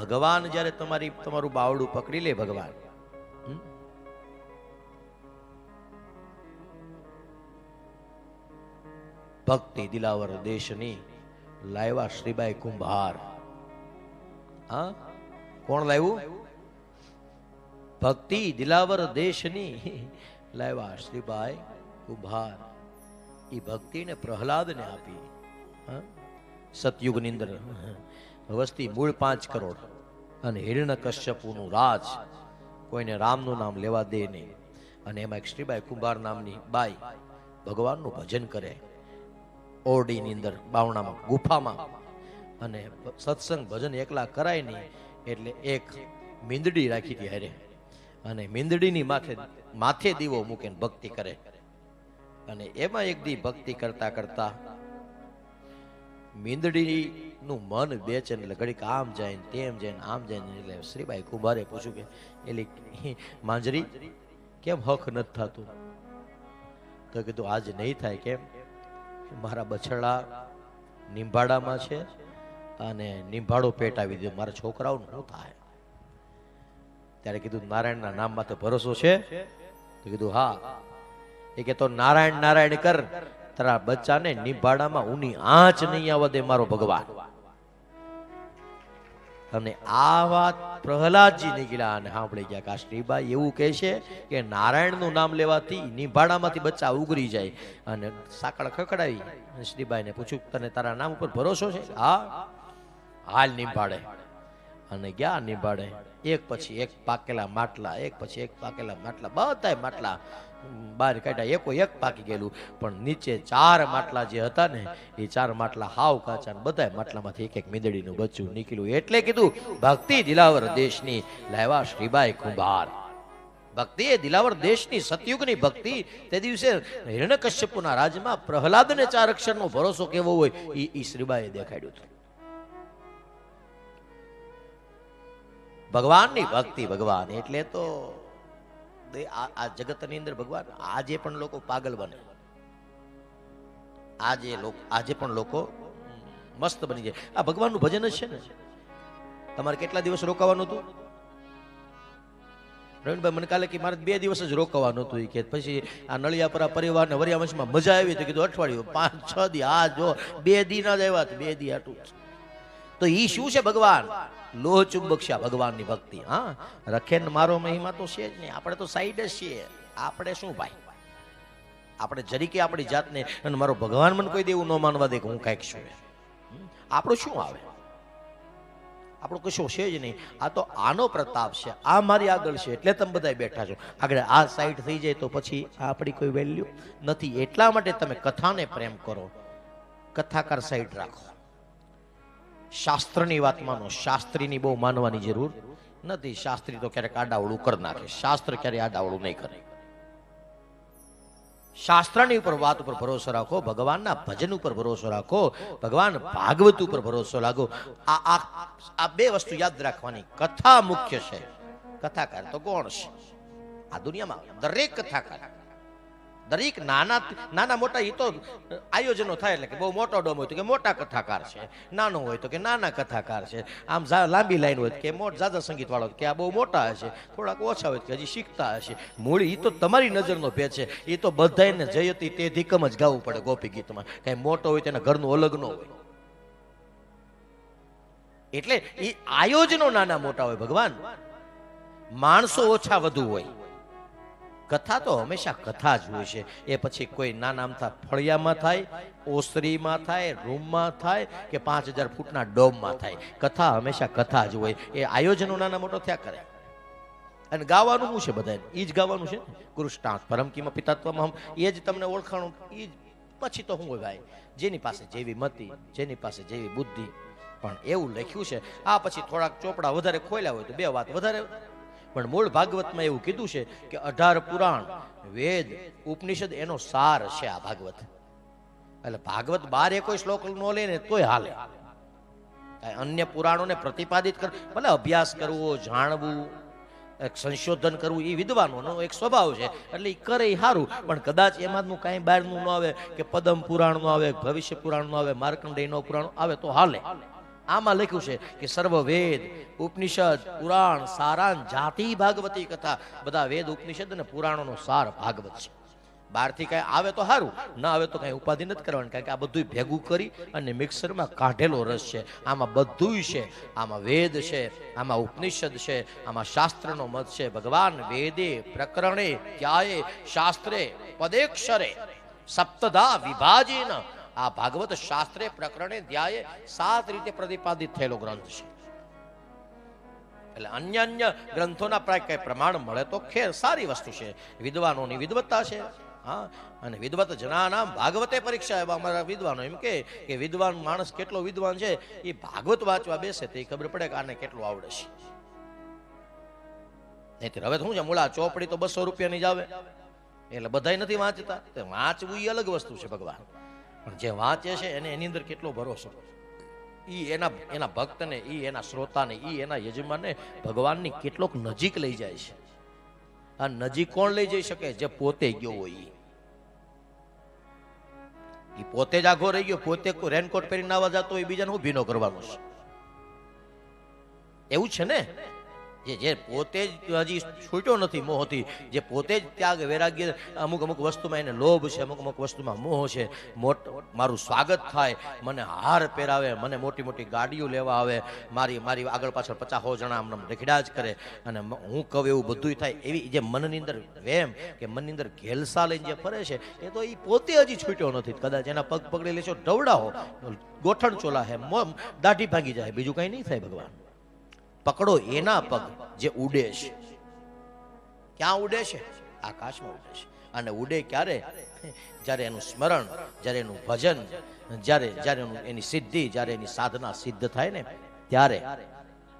ભગવાન જ્યારે તમારી, તમારું બાવડું પકડી લે ભગવાન. ભક્તિ દિલાવર દેશની લાવ્યા શ્રીબાઈ કુંભાર. હા? કોણ લાવ્યું ભક્તિ દિલાવર દેશની લાવ્યા શ્રીબાઈ કુંભાર. એ ભક્તિને પ્રહલાદને આપી? સતયુગની અંદર. વસ્તી મૂળ પાંચ કરોડ અને હિરણ કશ્યપુનું રાજ કોઈને રામનું નામ લેવા દે નહીં. અને એમાં એક શ્રીબાઈ કુંભાર નામની બાઈ ભગવાનનું ભજન કરે ઓરડીની અંદર બાવણામાં, ગુફામાં. અને સત્સંગ ભજન એકલા કરાય નહીં એટલે એક મીંદડી રાખી હતી હારે. અને મીંદડીની માથે માથે દીવો મૂકીને ભક્તિ કરે. અને એમાં એક દી ભક્તિ કરતા કરતા મીંદડીનું મન બેચેન એટલે ઘડીક આમ જાય ને તેમ જાય ને આમ જાય ને એટલે શ્રીભાઈ કુંભારે પૂછ્યું કે એટલે માંજરી, કેમ હક નથી થતું? તો કીધું, આજ નહીં થાય, કેમ? મારા બછડા નિંભાડામાં છે અને નિંભાડો પેટ આવી દો મારા છોકરાઓનું શું થાય. ત્યારે કીધું, નારાયણના નામ માથે ભરોસો છે? તો કીધું, હા. એ કે, તો નારાયણ નારાયણ કર, તારા બચ્ચાને નિભાડામાં ઊની આંચ નહીં આવવા દે મારો ભગવાન. અને આ વાત પ્રહલાદજી નીકળ્યા અને સાંભળી ગયા. કે આ શ્રીબાઈ એવું કહે છે કે નારાયણનું નામ લેવાથી નિભાડામાંથી બચ્ચા ઉગરી જાય અને સાંકળ ખકડાવી શ્રીબાઈને પૂછ્યું, તને તારા નામ ઉપર ભરોસો છે? હા. હાલ નિભાડે અને ગયા નિભાડે એક પછી એક પાકેલા માટલા, એક પછી એક પાકેલા માટલા, બધાય માટલા બહાર કાઢ્યા. એકો એક પાકી ગયેલું. પણ નીચે ચાર માટલા જે હતા ને, એ ચાર માટલા હાવ કાચા ને બધાય માટલામાંથી એક એક મીંદડીનું બચ્ચું નીકળ્યું. એટલે કીધું, ભક્તિ દિલાવર દેશની લાવ્યા શ્રીબાઈ કુંભાર. ભક્તિ એ દિલાવર દેશની સતયુગની ભક્તિ. તે દિવસે હિરણ્યકશ્યપુના રાજમાં પ્રહલાદને ચાર અક્ષરનો ભરોસો કેવો હોય એ શ્રીબાઈએ દેખાડ્યું હતું. ભગવાનની ભક્તિ ભગવાન. એટલે તો આ જગતની અંદર ભગવાન આજે પણ લોકો પાગલ બને. આજે લોકો આજે પણ લોકો મસ્ત બની જાય. આ ભગવાનનું ભજન જ છે ને. તમારે કેટલા દિવસ રોકાવાનું હતું? રવિનભાઈ મને કાલે કે મારે બે દિવસ જ રોકાવાનું હતું. કે પછી આ નળિયાપરા પરિવાર ને વરિયાવંશમાં મજા આવી તો કીધું અઠવાડિયું પાંચ છ દી. આ જો બે દી ના જ આવ્યા તો બે દી આટું તો ઈ શું છે ભગવાન? લોહ ચુંબકશા ભગવાનની ભક્તિ, હા? રખેન મારો મહિમા તો છે જ નહીં. આપણે તો સાઈડ જ છીએ. આપણે શું ભાઈ? આપણે જરીકે આપણી જાતને, અને મારો ભગવાન મને કોઈ દેવું ન માનવા દે કે હું કાંઈક છું. આપણું શું આવે? આપણું કશું છે જ નહીં. આ તો આનો પ્રતાપ છે. આ મારી આગળ છે. એટલે તમે બધા બેઠા છો. આગળ આ સાઈડ થઈ જાય તો પછી આપણી કોઈ વેલ્યુ નથી. એટલા માટે તમે કથાને પ્રેમ કરો. કથાકાર સાઈડ રાખો. શાસ્ત્રની વાત માનો, શાસ્ત્રીની બહુ માનવાની જરૂર નથી. શાસ્ત્રી તો ક્યારેક આડાવળું કરી નાખે. શાસ્ત્ર ક્યારેય આડાવળું નહીં કરે. શાસ્ત્રની ઉપર વાત ઉપર ભરોસો રાખો, ભગવાનના ભજન ઉપર ભરોસો રાખો, ભગવાન ભાગવત ઉપર ભરોસો રાખો આ આ આ બે વસ્તુ યાદ રાખવાની. કથા મુખ્ય છે. કથાકાર તો કોણ છે. આ દુનિયામાં દરેક કથાકાર દરેક નાના નાના મોટા એ તો આયોજનો થાય એટલે કે બહુ મોટો ડોમ હોય તો કે મોટા કથાકાર છે, નાનો હોય તો કે નાના કથાકાર છે, આમ લાંબી લાઈન હોય કે મોટ જાજા સંગીત વાળો કે આ બહુ મોટા હશે, થોડાક ઓછા હોય કે હજી શીખતા હશે. મૂળ એ તો તમારી નજરનો ભેદ છે એ તો બધાને જયતી તે ધીકમ જ ગાવું પડે ગોપી ગીતમાં. કાંઈ મોટો હોય તેના ઘરનું અલગ ન હોય. એટલે એ આયોજનો નાના મોટા હોય ભગવાન. માણસો ઓછા વધુ હોય. કથા તો હંમેશા કથા જ હોય છે. એ પછી કોઈ નાના અમથા ફળિયામાં થાય, ઓસરીમાં થાય, રૂમમાં થાય કે પાંચ હજાર ફૂટના ડોમમાં થાય. કથા હંમેશા કથા જ હોય. એ આયોજનો નાના મોટો થયા કરે. અને ગાવાનું શું છે બધાને? એ જ ગાવાનું છે ને? કૃષ્ણાત પરમકીમાં પિતાત્વમાં એ જ તમને ઓળખાણું. એ જ. પછી તો શું હોય ભાઈ? જેની પાસે જેવી મતી, જેની પાસે જેવી બુદ્ધિ. પણ એવું લખ્યું છે. આ પછી થોડાક ચોપડા વધારે ખોલ્યા હોય તો બે વાત વધારે પણ મૂળ ભાગવતમાં એવું કીધું છે કે અઢાર પુરાણ, વેદ, ઉપનિષદ એનો સાર છે આ ભાગવત. એટલે ભાગવત બાર કોઈ શ્લોક નો લે ને તોય હાલે. અન્ય પુરાણોને પ્રતિપાદિત કર, ભલે અભ્યાસ કરવો, જાણવું, એક સંશોધન કરવું એ વિદ્વાનોનો એક સ્વભાવ છે. એટલે એ કરે એ સારું પણ કદાચ એમાંનું કાંઈ બહારનું ન આવે, કે પદમ પુરાણનું આવે, ભવિષ્ય પુરાણનું આવે, માર્કંડેયનો પુરાણ આવે તો હાલે. આમાં લખ્યું છે કે સર્વ વેદ ઉપનિષદ, પુરાણ સારાન જાતિ, ભાગવતી કથા, બધા વેદ, ઉપનિષદ અને પુરાણોનો સાર ભાગવત છે. બહારથી કાંઈ આવે તો સારું, ના આવે તો કાંઈ ઉપાધિ નથી કરવાની, કારણ કે આ બધું ભેગું કરી અને મિક્સરમાં કાઢેલો રસ છે. આમાં બધુંય છે. આમાં વેદ છે, આમાં ઉપનિષદ છે, આમાં શાસ્ત્રનો મત છે. ભગવાન વેદે પ્રકરણે ત્યાએ શાસ્ત્રે પદેક્ષરે સપ્તધા વિભાજીન આ ભાગવત શાસ્ત્રે પ્રકરણે ધ્યાયે સાત રીતે પ્રતિપાદિત થયેલો ગ્રંથ છે. એટલે અન્ય અન્ય ગ્રંથોના પ્રાય કઈ પ્રમાણ મળે તો ખેર સારી વસ્તુ છે. વિદ્વાનોની વિદવત્તા છે. હા? અને વિદવત જનાનામ ભાગવતે પરીક્ષા એવા અમારા વિદ્વાનો એમ કે વિદ્વાન માણસ કેટલો વિદ્વાન છે, એ ભાગવત વાંચવા બેસે તો ખબર પડે કે આને કેટલું આવડે છે. નહીં હવે શું છે, મૂળા ચોપડી તો બસો રૂપિયાની જ આવે. એટલે બધાય નથી વાંચતા. વાંચવું એ અલગ વસ્તુ છે ભગવાન. પણ જે વાંચે છે એને એની અંદર કેટલો ભરોસો? ઈ એના એના ભક્તને, ઈ એના શ્રોતાને, ઈ એના યજમાનને ભગવાનની કેટલોક નજીક લઈ જાય છે. આ નજીક કોણ લઈ જઈ શકે? જે પોતે ગયો હોય ઈ. પોતે જ આઘો રહી ગયો, પોતે રેનકોટ પહેરીને આવવા જતો હોય, બીજાને હું ભીનો કરવાનો છે. એવું છે ને? જે જે પોતે જ હજી છૂટ્યો નથી મોહથી, જે પોતે જ ત્યાગ વૈરાગ્ય અમુક અમુક વસ્તુમાં એને લોભ છે, અમુક અમુક વસ્તુમાં મોહ છે, મોટ મારું સ્વાગત થાય, મને હાર પહેરાવે, મને મોટી મોટી ગાડીઓ લેવા આવે, મારી મારી આગળ પાછળ પચાસો જણા આમ રેખડા જ કરે. અને હું કહું એવું બધું થાય એવી જે મનની અંદર વેમ કે મનની અંદર ઘેલસા લઈને જે ફરે છે, એ તો એ પોતે હજી છૂટ્યો નથી. કદાચ એના પગ પકડી લેશો, ઢવડાવો, ગોઠણ ચોલા હે દાઢી ભાગી જાય, બીજું કંઈ નહીં થાય ભગવાન. પકડો એના પગ જે ઉડે છે. ક્યાં ઉડે છે? આકાશમાં ઉડે છે. અને ઉડે ક્યારે? જ્યારે એનું સ્મરણ, જ્યારે એનું ભજન, જ્યારે જ્યારે એની સિદ્ધિ, જ્યારે એની સાધના સિદ્ધ થાય ને, ત્યારે